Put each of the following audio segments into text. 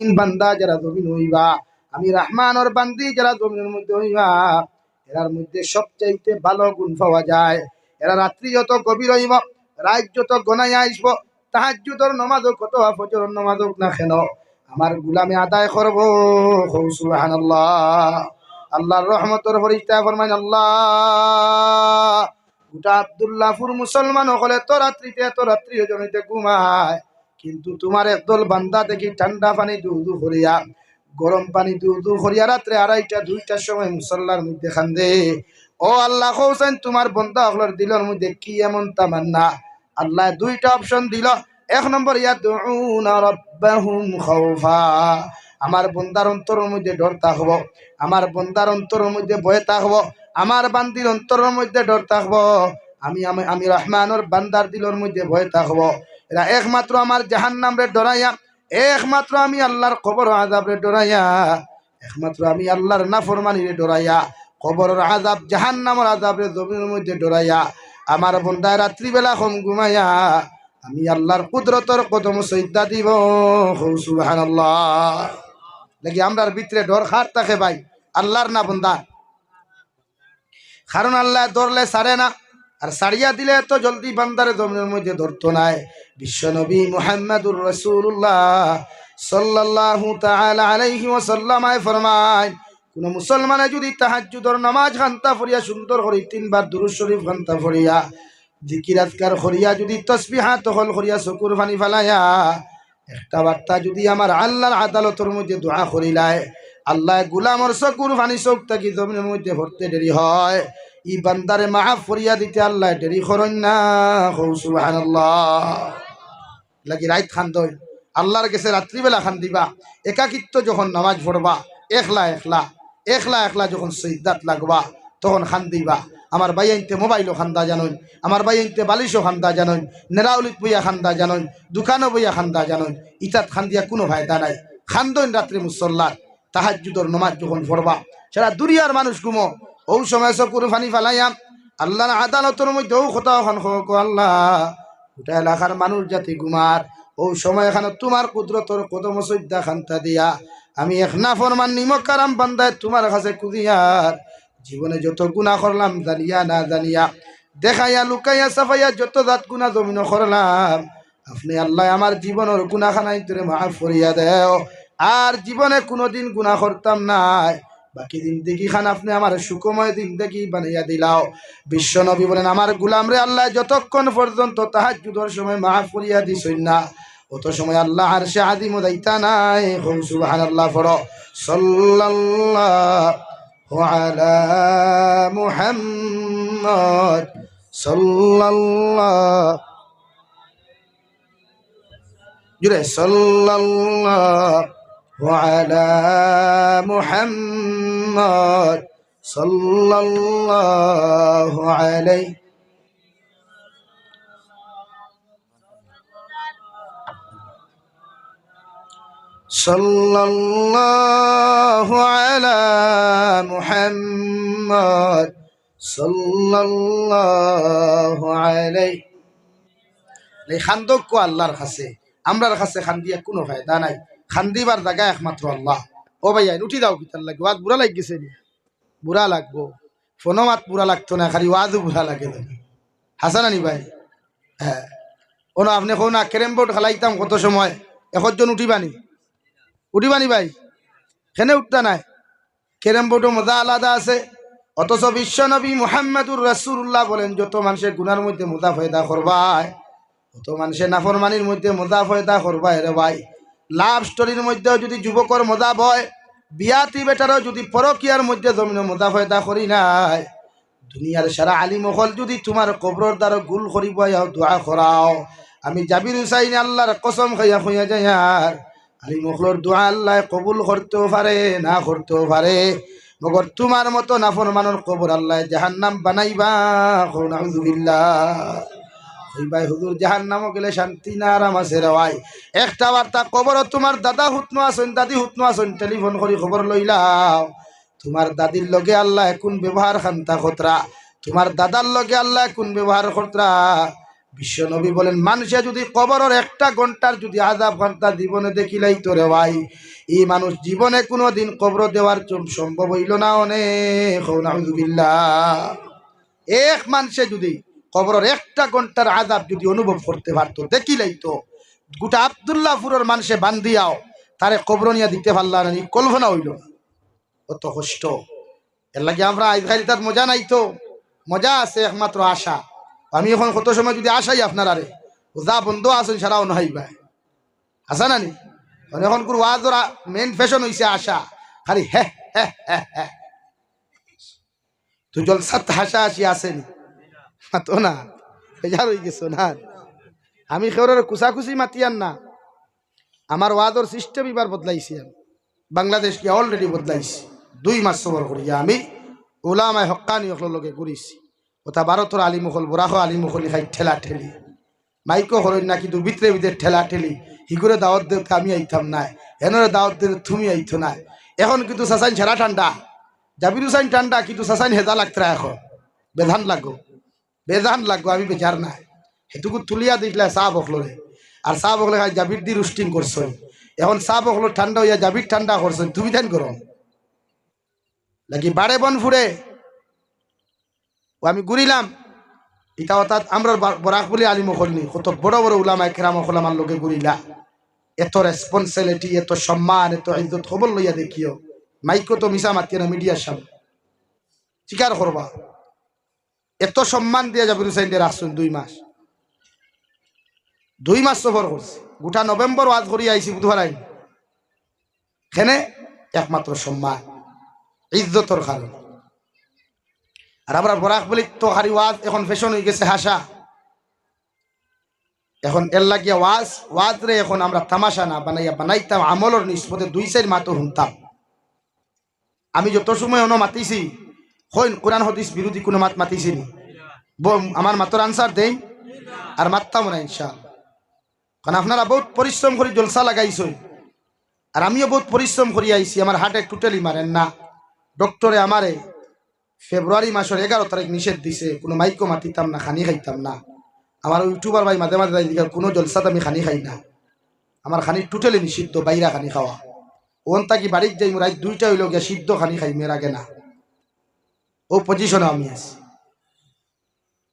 বান্দা যারা জমিন হইবা, আমি রহমানর বান্দি যারা জমিনের মধ্যে হইবা, এরার মধ্যে সবচাইতে ভালো গুণ পাওয়া যায়। এরা রাত্রি যত গভীর হইব, রাত যত গনাই আসব, তাহাজ্জুদর নমাজ কত ফজর নমাজ না কেন, আমার গুলামে আদায় করব। সুবহানাল্লাহ। আল্লাহর রহমতর ফরিস্তা ফরমান আল্লাহ। গোটা আব্দুল্লাহপুর মুসলমান হলে তো রাত্রিতে, এত রাত্রি জমিতে ঘুমায়। কিন্তু তোমার একদল বান্দা দেখি ঠান্ডা পানি দু দু করিয়া, গরম পানি দু দু করিয়া রাত্রে আড়াইটা, দুইটার সময় মুসল্লার মধ্যে খান্দে। ও আল্লাহ হোসেন তোমার বন্দা হকলার দিলর মধ্যে কি এমন তামান্না? আল্লাহ দুইটা অপশন দিল। এক নম্বর আমার বন্দার অন্তরের মধ্যে ডর থাকব আমার বন্দার অন্তরের মধ্যে ভয় থাকব আমার বান্দির অন্তরের মধ্যে ডর থাকব আমি আমি আমি রহমানের বান্দার দিলর মধ্যে ভয় থাকব এরা একমাত্র আমার জাহান নামরে ডরাইয়া, একমাত্র আমি আল্লাহর কবর আজাবরে ডরাইয়া, একমাত্র আমি আল্লাহর নাফরমানিরে ডরাইয়া, কবরের আজাব জাহান নামর আজাবরে জমিনের মধ্যে ডরাইয়া, আমার বন্দায় রাত্রিবেলা কম ঘুমাইয়া আমি আল্লাহর কুদরতর কদম সৈদা দিব। সুবহানাল্লাহ। লাগি আমরার ভিতরে ডর খার থাকে ভাই? আল্লাহর না বন্দা কারণ আল্লাহ ধরলে সারে না। আর সারিয়া দিলে তো জলদি বান্দারে জমিনের মধ্যে ধরতো নাই। বিশ্বনবী মুহাম্মদুর রসুল্লাহ তাআলা আলাইহি ওয়াসাল্লামায় ফরমায়, কোন মুসলমানে যদি তাহাজ্জুদর নামাজ খান্তা ফরিয়া, সুন্দর করে তিনবার দুরূদ শরীফ খান্তা ফরিয়া, জিকির আজকার করিয়া, যদি তসবিহা তহল করিয়া চকুর পানি ফেলাইয়া, একটা বার্তা যদি আমার আল্লাহর আদালতের মধ্যে দোয়া করিলায়, আল্লাহ গুলামর চকুর পানি চোখ থাকি জমিনের মধ্যে ভরতে দেরি হয়। ই বান্দারে মাফ ফরিয়া দিতে আল্লাহ দেরি করেন না। লাগি রাইত খান দই? আল্লাহর কাছে রাত্রিবেলা খান দিবা। একাকিত্ব যখন নামাজ পড়বা, একলা একলা একলা একলা যখন সৈদাত লাগবা, তখন খান দিবা। আমার ভাই আনতে মোবাইলও খান্দা জানইন আমার ভাই আনতে বালিশও খান্দা জানইন নেরাউলিত বইয়া খান্দা জানইন দোকানও বইয়া খান্দা জানইন ইতাত খান্দিয়া কোনো ফায়দা নাই। খান্দইন রাত্রে মুসল্লার। তাহাজ্জুদর নমাজ যখন পড়বা সেটা দুনিয়ার মানুষ ঘুমো। ও সময় চকুর ফানি ফেলাইয়াম আল্লাহর আদালতের মধ্যেও কথা আল্লাহ, গোটা এলাকার মানুষ জাতি ঘুমার ও সময় এখানে তোমার কুদরতর কদম সৈদ্যা খান্তা দিয়া। আমি এক না ফরমান নিমক কারাম বান্দায় তোমার কাছে কুদিয়ার জীবনে যত গুণা করলাম জানিয়া না জানিয়া দেখাইয়া, লুকাইয়া সাফাইয়া যত জাত গুণা জমিন করলাম আপনি আল্লাহ আমার জীবনের গুণা খানাই তোরে মাফ করিয়া দেও। আর জীবনে কোনোদিন গুণা করতাম নাই। বাকি জিন্দগি খান আপনি আমার সুখময় জিন্দগি বানাইয়া দিলাও। বিশ্ব নবী বলেন, আমার গুলাম রে আল্লাহ, যতক্ষণ পর্যন্ত তাহার যুদ্ধর সময় মাফ করিয়া দিছই না, অত সময় আল্লাহ আর সে আদিম দাইতা নাই। হোম সুবাহান আল্লাহ পড়ো। সাল্লাল্লাহু মুহাম্মদ জুড়ে আলা মুহাম্মদ সাল্লাল্লাহু আলাইহি صلى الله على محمد صلى الله عليه এই খান্দক্য আল্লাহর কাছে আমরার কাছে খান্দিয়া কোনো ফায়দা নাই খান্দিবার জায়গা একমাত্র আল্লাহ। ও ভাইয়া উঠি দাও কিতার লাগবে। আজ বুড়া লাগ গেছে নি বুড়া লাগবো। ফোনও মাত বুড়া লাগতো না, খালি ওয়াজও বুড়া লাগে হাসান আনি ভাই হ্যাঁ। ওনো আপনি কোন ক্যারেম বোর্ড খেলাইতাম কত সময়? একজন উঠিবানি? উঠিবানি ভাই? কেনে উঠতা নাই? কেরেম বোর্ডও মজা আলাদা আছে। অথচ বিশ্বনবী মুহাম্মদুর রাসূলুল্লাহ বলেন, যত মানুষের গুনার মধ্যে মোজা ফয়দা করবায় অত মানুষের নাফরমানির মধ্যে মোজা ফয়দা করবায় রে ভাই। লাভ স্টোরির মধ্যেও যদি যুবকর মজা বয় বিয়াতি বেটারও যদি পরকিয়ার মধ্যে জমিনে মোজা ফয়দা করি নাই। দুনিয়ার সারা আলী মহল যদি তোমার কবরর দ্বারা গুল করিব দোয়া করাও আমি জাবির হুসাইন আল্লাহর কসম খাইয়া খুঁয়া যাই আর আলী মখলোর দোয়া আল্লাহ কবুল করতেও পারে না করতেও পারে মগর তোমার মতো নাফর মানর কবর আল্লাহ জাহান নাম বানাইবা শান্তি না আছে একটা দাদা দাদি টেলিফোন লগে আল্লাহ কোন ব্যবহার খান্তা লগে আল্লাহ কোন ব্যবহার খতরা। বিশ্ব নবী বলেন, মানুষে যদি কবরের একটা ঘণ্টার যদি আজাব ঘণ্টা জীবনে দেখিলাই তো রে ভাই। এই মানুষ জীবনে কোনো দিন কবর দেওয়ার সম্ভব হইল না অনেক। এক মানুষে যদি কবরের একটা ঘণ্টার আজাব যদি অনুভব করতে পারতো, দেখিলাই তো। গোটা আবদুল্লাহপুরের মানুষে বান্দিয়াও তারে কবর নিয়ে দিতে পারলাম না কল্পনা হইল না। কত কষ্ট। এর লাগে আমরা আজকাল তার মজা নাই তো। মজা আছে একমাত্র আশা। আমি এখন কত সময় যদি আশাই আপনার আরে যা বন্ধ আছেন সারাও নহাই ভাই। আসা না নি? মানে এখন কোন ওয়াজর মেন ফ্যাশন হইছে আশা। খালি হে হ্যাঁ হ্যাঁ হ্যাঁ তুই জলসাত হাসা হাসি আসেনি তো না গেছো না। আমি কেউরের কুচাকুচি মাতিয়ান না। আমার ওয়াদর সিস্টেম এবার বদলাইছি আমি। বাংলাদেশকে অলরেডি বদলাইছি। দুই মাস সবর করিয়া আমি ওলামায় অকলের লগে ঘুরিছি। ওটা ভারতর আলিমুখল, বরাহ আলিমুখলি খাই ঠেলা ঠেলি। মাইকো হরই না কিন্তু ভিতরে ঠেলা ঠেলি। হিগুরে দাওয়াত দেবকে আমি আইতাম নাই। এনরে দাওয়াত দেবে তুমি আইতো নাই। এখন কিন্তু সাসাইন ছেড়া ঠান্ডা। জাবির হুসাইন ঠান্ডা, কিন্তু সাসাইন হেদা লাগতরা এখন। বেধান লাগো। বেধান লাগো আমি বেচার নাই। সেটুকু তুলিয়া দিছিলে চাহ বকলরে আর চাহ বকলে খাই জাবির দি রুস্টিং করছ এখন চাহ বকলো ঠান্ডা হইয়া জাবির ঠান্ডা করছ তুমি ধ্যান করো নাকি বাড়ে বন ফুড়ে ও আমি ঘুরিলাম এটা অর্থাৎ আমরা বরাক বলি আলিম হলনি কত বড় বড় উলামায় কেরাম হল আমার লোকে ঘুরিলা এত রেসপন্সিবিলিটি এত সম্মান এত ইজ্জত খবর লইয়া দেখিও। মাইকো তো মিশা মাতিয়ে না মিডিয়ার সামনে। স্বীকার করবা এত সম্মান দিয়ে যাবির হুসাইনদের আসুন দুই মাস। দুই মাস সফর করছে। গোটা নভেম্বর ওয়াজ করি আইছি, বুধবার আইন। এখানে একমাত্র সম্মান, ইজ্জতর কারণ আর আমরা বরাক বলি তো হারি ওয়াজ এখন ফ্যাশন হয়ে গেছে হাসা। এখন এর লাগিয়া ওয়াজ ওয়াজ রে এখন আমরা তামাশা না বানাইয়া বানাইতাম, আমলর নিষ্পদে দুই সাইড মাতো শুনতাম। আমি যত সময় অন মাতিছি হইন কোরআন হদিস বিরোধী কোনো মাত মাতিছি নি ব- আমার মাতর আনসার দেই, আর মারতাম না ইনশাআল্লাহ। কারণ আপনারা বহুত পরিশ্রম করে জলসা লাগাইছই আর আমিও বহুত পরিশ্রম করি আইছি, আমার হার্টে টোটালি মারেন না। ডক্টরে আমারে ফেব্রুয়ারি মাসের এগারো তারিখ নিষেধ দিছে, কোনো মাইকো মাতিতাম না, খানি খাইতাম না। আমার ইউটিউবার ভাই মাঝে মাঝে যাই কোনো জলসাত আমি খানি খাই না। আমার খানি টোটালি নিষিদ্ধ, বাইরা খানি খাওয়া। ওন তাকি বাড়ির যাই রাত দুইটা হইল গিয়া সিদ্ধ খানি খাই, মেয়ের আগে না। ও পজিশনে আমি আছি।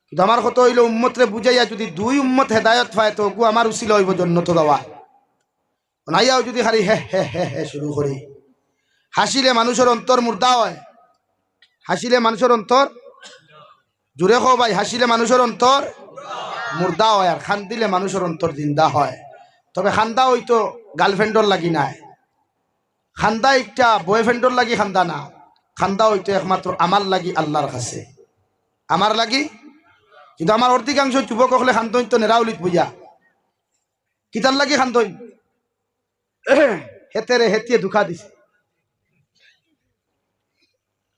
কিন্তু আমার কত হইল উম্মতরে বুঝাইয়া যদি দুই উম্মত হেদায়ত পায়, তো ওগু আমার উচিল হইব জন্য তো দেওয়া নাইয়াও যদি খালি হে হে হে হে শুরু করি। হাসিলে মানুষের অন্তর মুর্দা হয়। হাসিলে মানুষের অন্তর জুড়ে খো ভাই, হাসিলে মানুষের অন্তর মুর্দা হয় আর খান দিলে মানুষের অন্তর জিন্দা হয়। তবে খান্দা হইতো গার্লফ্রেন্ডর লাগি নাই। খান্দা একটা বয়ফ্রেন্ডর লাগি খান্দা না। খান্দা হইতো একমাত্র আমার লাগি আল্লাহর কাছে। আমার লাগি? কিন্তু আমার অধিকাংশ যুবক হলে খান্তইন তো নেরাউলিত বুঝা কিতার লাগি খান্তইন হেতেরে হেতিয়ে দুখা দিছে।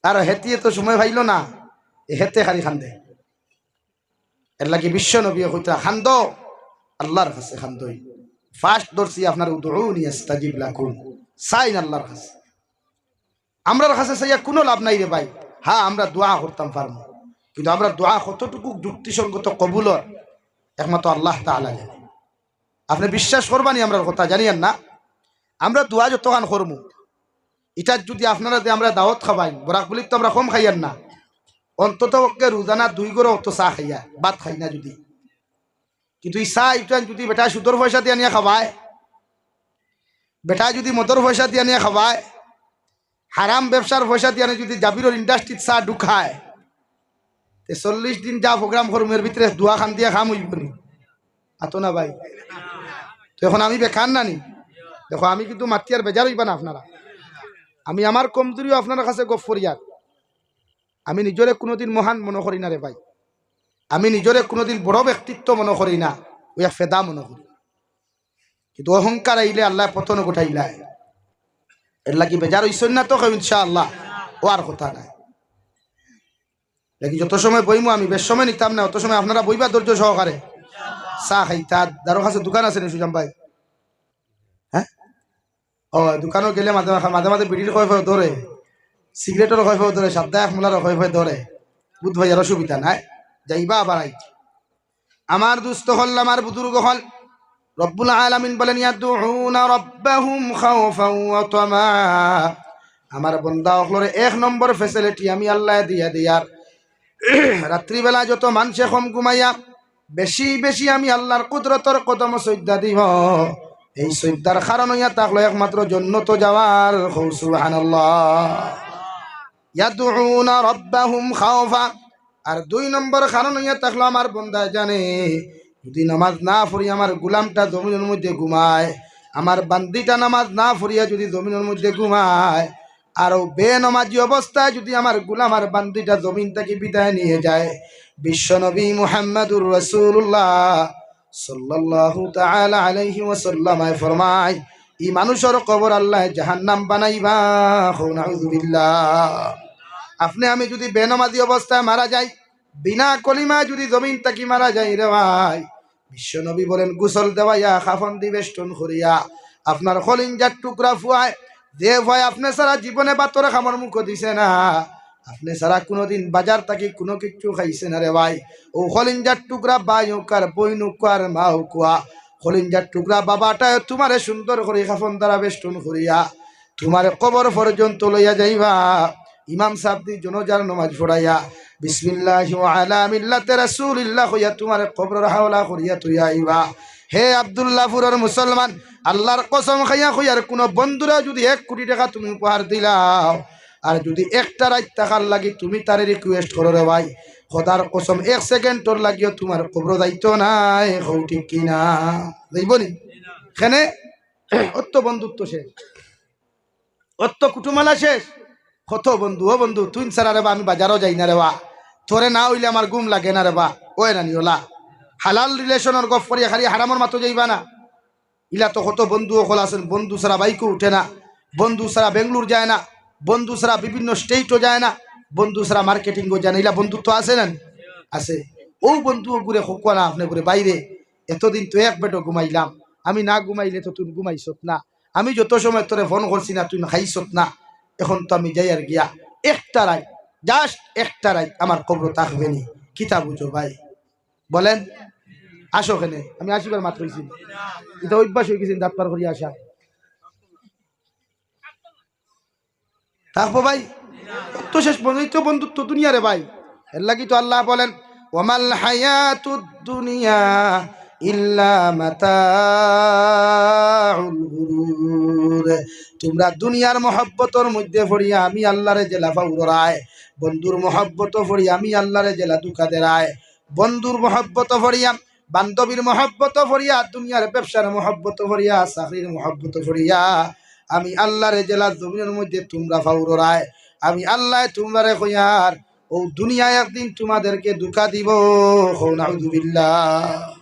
আর হেতিয়ে তো সময় ভাইল না হেতে খালি খান্দে। এর লাগি বিশ্ব নবী হইতা খান্দ, আল্লাহর কাছে খান্দই ফার্স্ট দর্শি আপনার উদউনি আস্তাজিব লাকুম, সাইন আল্লাহর কাছে। আমরার কাছে সাইয়া কোনো লাভ নাই রে ভাই। হ্যাঁ আমরা দোয়া করতাম পারব। কিন্তু আমরা দোয়া কতটুকু যুক্তিসঙ্গত কবুলর, একমাত্র আল্লাহ তাআলা জানে। আপনি বিশ্বাস করবানি আমরা কথা, জানিয়েন না? আমরা দোয়া যতখান করব এটার যদি আপনারা যে আমরা দাওয়াত খাবাই, বরাক বলি তো আমরা কম খাইয়ান না। অন্তত রোজানা দুই গরো অত চাহ খাইয়া, ভাত খাই না যদি। কিন্তু এই চাহ এটা যদি বেটা সুদর পয়সা দিয়ে নিয়ে খাবায় বেটা যদি মদর পয়সা দিয়ে নিয়ে খাবায় হারাম ব্যবসার পয়সা দিয়ে যদি জাবিরর ইন্ডাস্ট্রির চাহ ঢুকায়, তে চল্লিশ দিন যা প্রোগ্রাম করব ভিতরে দোয়া খান দিয়ে খাম হইব নি? আতো না ভাই। তো এখন আমি বেকার নানি। দেখো, আমি কিন্তু মাতিয়ার বেজার হইবা না আপনারা। আমি আমার কমজোরিও আপনার কাছে গপ ফরিয়ার আমি নিজরে কোনোদিন মহান মনে করি না রে ভাই। আমি নিজরে কোনোদিন বড় ব্যক্তিত্ব মনে করি না। ওই ফেদা মনে করি। কিন্তু অহংকার আইলে আল্লাহ পতন গোটাইলায় এর লাগি বেজার হইসন না তো ইনশা আল্লাহ ও আর কথা নাই। লাগি যত সময় বইমু, আমি বেশ সময় নিতাম না, অত সময় আপনারা বইবা ধৈর্য সহকারে। চাহ খাইতা দারো কাছে দোকান আছে সুজাম ভাই। হ্যাঁ? ও, দোকানও গেলে মাঝে মাঝে মাঝে বিড়ির খয় ফয় ধরে সিগারেটের খয় ফয় ধরে সাপ্তাহ এক মোলার খয় ফয় ধরে। বুধ ভাইয়ার অসুবিধা নাই, যাইবা আবার আই আমার দুস্থ হল, আমার বুজুর্গ হল রব্বুল আলামিন বলেন আমার বন্দা হলরে এক নম্বর ফেসিলিটি আমি আল্লাহ দিয়া দিয়ার রাত্রিবেলা যত মানুষে কম ঘুমাইয়া বেশি বেশি আমি আল্লাহর কুদরতর কদম সৈদ্যা দিব। এই সৈদ্যার কারণ হইয়া থাকল একমাত্র জন্নত যাওয়ার সুবহানাল্লাহ। ইয়াদউনা রাব্বাহুম খাওফা আর দুই নম্বর কারণ হইয়া থাকল আমার বন্দায় জানে যদি নামাজ না পড়ি, আমার গুলামটা জমিনের মধ্যে ঘুমায়, আমার বান্দিটা নামাজ না পড়িয়া যদি জমিনের মধ্যে ঘুমায়, আর বেনমাজি অবস্থায় যদি আমার গুলাম আর বান্দিটা জমিন থেকে বিদায় নিয়ে যায়, বিশ্বনবী মুহাম্মদুর রসুল্লাহ ই আল্লাহ জাহান্নাম আপনি, আমি যদি বেনমাজি অবস্থায় মারা যাই, বিনা কলিমা যদি জমিন তাকি মারা যাই রে ভাই বিশ্বনবী বলেন, গুসল দেওয়াইয়া, খাফন দিবেষ্টন করিয়া। আপনার খলিঞ্জার টুকরা ফুয়ায় দে ভয় আপনি সারা জীবনে বাতরে খামর মুখ দিছে না। আপনি সারা কোনোদিন বাজার থাকি কোনো কিছু খাইছে না রে ভাই। ও খলিঞ্জার টুকরা বাই উকার বই নুকার মা উকুয়া খলিঞ্জার টুকরা বাবাটা তোমারে সুন্দর করে খাফন দ্বারা বেষ্টন করিয়া। তোমার কবর পর্যন্ত লইয়া যাইবা। ইমাম সাহেব জনজার নমাজ পড়াইয়া। বিসমিল্লাহ আলা মিল্লাতে রাসূলিল্লাহ হইয়া তোমার কবর হাওলা করিয়া তুইয়া আইবা। হে আব্দুল্লাহপুরের মুসলমান, আল্লাহর কসম খাইয়া কইয়ার কোনো বন্ধুরা যদি এক কোটি টাকা তুমি উপহার দিলাও, আর যদি একটা রাত টাকার লাগি তুমি তারে রিকোয়েস্ট করো রে ভাই, খোদার কসম এক সেকেন্ডর লাগিও তোমার কবর দায়িত্ব নাই হৌ ঠিক কিনা? দেখবনি এখানে অত্য বন্ধুত্ব শেষ। অত্য কুটুমালা শেষ। কত বন্ধু ও বন্ধু তুই সারা রে আমি বাজারও যাই না রে বা। তোরে না হইলে আমার গুম লাগে না রে বা। ওই রানি ওলা। হালাল রিলেশনের গফ করিয়া খালি হারামর মাতো যাইবা না। ইলা তো কত বন্ধু সকল আছেন, বন্ধু ছাড়া বাইকও উঠে না। বন্ধু ছাড়া বেঙ্গলোর যায় না। বন্ধু ছাড়া বিভিন্ন স্টেটও যায় না। বন্ধু ছাড়া মার্কেটিংও যায় না। ইলা বন্ধুত্ব আছে না আছে। ও বন্ধু ঘুরে খোকা না, আপনি ঘুরে বাইরে। এতদিন তো এক বেটো ঘুমাইলাম। আমি না ঘুমাইলে তো তুই ঘুমাইছত না। আমি যত সময় তোরে ফোন করছি না, তুই খাইছত না। এখন তো আমি যাই আর গিয়া। একটা রায় জাস্ট একটা রায় আমার কবর থাকবে নি কিতা বুঝো ভাই। বলেন? আসো ওখানে আমি আসিবার মাত্র হয়েছি এটা অভ্যাস হয়ে গেছি, দাঁত পার করিয়া আসা। থাকব ভাই, তো শেষ পর্যন্ত বন্ধুত্ব দুনিয়ারে ভাই। এর লাগি তো আল্লাহ বলেন, ওমাল হায়াতুদ দুনিয়া ইল্লা তোমরা দুনিয়ার মহব্বতর মধ্যে পড়িয়া আমি আল্লাহরে জেলা ফাউরায় বন্ধুর মহব্বত পড়িয়া আমি আল্লাহরে জেলা দুঃখা দেরায় বন্ধুর মহব্বত ভরিয়া বান্ধবীর মহব্বত ভরিয়া দুনিয়ার ব্যবসার মহব্বত ভরিয়া চাকরির মহব্বত ভরিয়া আমি আল্লাহরে জেলা জমিনের মধ্যে তোমরা ফাউরায় আমি আল্লাহ তোমরা কইয়ার ও দুনিয়া একদিন তোমাদেরকে দুঃখা দিব।